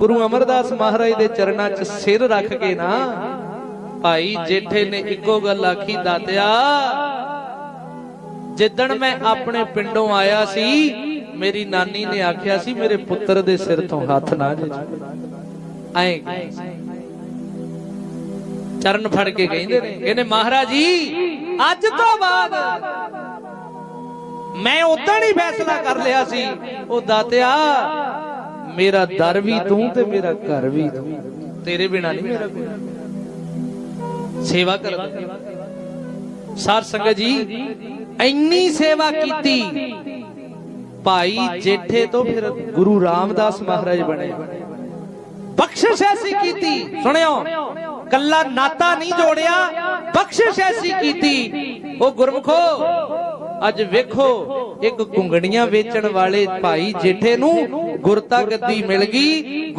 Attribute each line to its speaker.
Speaker 1: ਗੁਰੂ ਅਮਰਦਾਸ ਮਹਾਰਾਜ ਦੇ ਚਰਨਾਂ 'ਚ ਸਿਰ ਰੱਖ ਕੇ ਨਾ, ਭਾਈ ਜੇਠੇ ਨੇ ਇੱਕੋ ਗੱਲ ਆਖੀ, ਦਾਤਿਆ, ਜਿੱਦਣ ਮੈਂ ਆਪਣੇ ਪਿੰਡੋਂ ਆਇਆ ਸੀ, ਮੇਰੀ ਨਾਨੀ ਨੇ ਆਖਿਆ ਸੀ, ਮੇਰੇ ਪੁੱਤਰ ਦੇ ਸਿਰ ਤੋਂ ਹੱਥ ਨਾ ਜੇ ਐਂ ਚਰਨ ਫੜ ਕੇ ਕਹਿੰਦੇ ਨੇ, ਕਹਿੰਦੇ, ਮਹਾਰਾਜ ਜੀ, ਅੱਜ ਤੋਂ ਬਾਅਦ ਮੈਂ ਉਦੋਂ ਹੀ ਫੈਸਲਾ ਕਰ ਲਿਆ ਸੀ। ਉਹ ਦਾਤਿਆ ਮੇਰਾ ਦਰ ਵੀ ਤੂੰ ਤੇ ਮੇਰਾ ਘਰ ਵੀ ਤੂੰ। ਤੇਰੇ ਬਿਨਾ ਨਹੀਂ ਮੇਰਾ ਕੋਈ। ਸੇਵਾ ਕਰ ਸਾਰ ਸੰਗਤ ਜੀ, ਇੰਨੀ ਸੇਵਾ ਕੀਤੀ। ਭਾਈ ਜੇਠੇ ਤੋਂ ਫਿਰ ਗੁਰੂ ਰਾਮਦਾਸ ਮਹਾਰਾਜ ਬਣੇ। ਬਖਸ਼ਿਸ਼ ਐਸੀ ਕੀਤੀ। ਸੁਣਿਓ, ਕੱਲਾ ਨਾਤਾ ਨਹੀਂ ਜੋੜਿਆ, ਬਖਸ਼ਿਸ਼ ਐਸੀ ਕੀਤੀ। ਉਹ ਗੁਰਮਖੋ ਅੱਜ ਵੇਖੋ ਇੱਕ ਕੁੰਗਣੀਆਂ ਵੇਚਣ ਵਾਲੇ ਭਾਈ ਜੇਠੇ ਨੂੰ ਗੁਰਤਾ ਗੱਦੀ ਮਿਲ ਗਈ